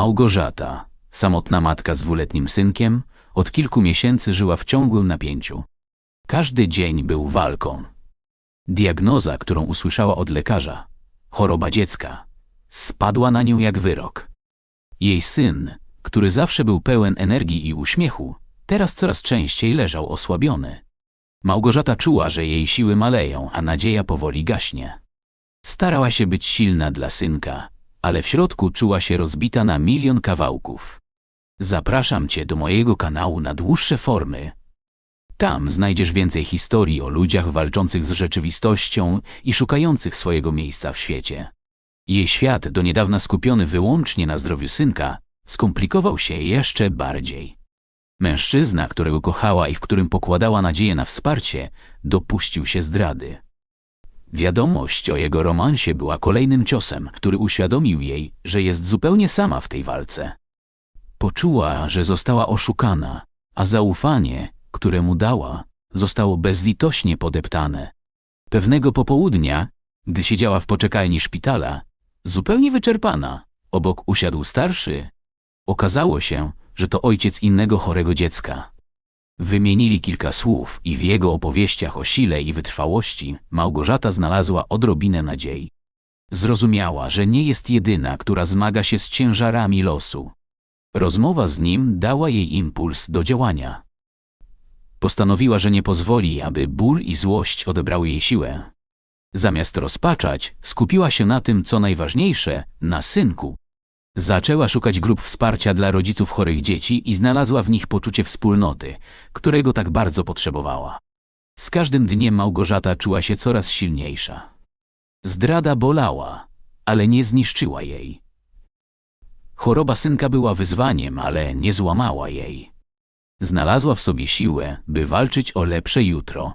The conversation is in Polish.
Małgorzata, samotna matka z dwuletnim synkiem, od kilku miesięcy żyła w ciągłym napięciu. Każdy dzień był walką. Diagnoza, którą usłyszała od lekarza, choroba dziecka, spadła na nią jak wyrok. Jej syn, który zawsze był pełen energii i uśmiechu, teraz coraz częściej leżał osłabiony. Małgorzata czuła, że jej siły maleją, a nadzieja powoli gaśnie. Starała się być silna dla synka, ale w środku czuła się rozbita na milion kawałków. Zapraszam Cię do mojego kanału na dłuższe formy. Tam znajdziesz więcej historii o ludziach walczących z rzeczywistością i szukających swojego miejsca w świecie. Jej świat, do niedawna skupiony wyłącznie na zdrowiu synka, skomplikował się jeszcze bardziej. Mężczyzna, którego kochała i w którym pokładała nadzieję na wsparcie, dopuścił się zdrady. Wiadomość o jego romansie była kolejnym ciosem, który uświadomił jej, że jest zupełnie sama w tej walce. Poczuła, że została oszukana, a zaufanie, które mu dała, zostało bezlitośnie podeptane. Pewnego popołudnia, gdy siedziała w poczekalni szpitala, zupełnie wyczerpana, obok usiadł starszy, okazało się, że to ojciec innego chorego dziecka. Wymienili kilka słów i w jego opowieściach o sile i wytrwałości Małgorzata znalazła odrobinę nadziei. Zrozumiała, że nie jest jedyna, która zmaga się z ciężarami losu. Rozmowa z nim dała jej impuls do działania. Postanowiła, że nie pozwoli, aby ból i złość odebrały jej siłę. Zamiast rozpaczać, skupiła się na tym, co najważniejsze, na synku. Zaczęła szukać grup wsparcia dla rodziców chorych dzieci i znalazła w nich poczucie wspólnoty, którego tak bardzo potrzebowała. Z każdym dniem Małgorzata czuła się coraz silniejsza. Zdrada bolała, ale nie zniszczyła jej. Choroba synka była wyzwaniem, ale nie złamała jej. Znalazła w sobie siłę, by walczyć o lepsze jutro.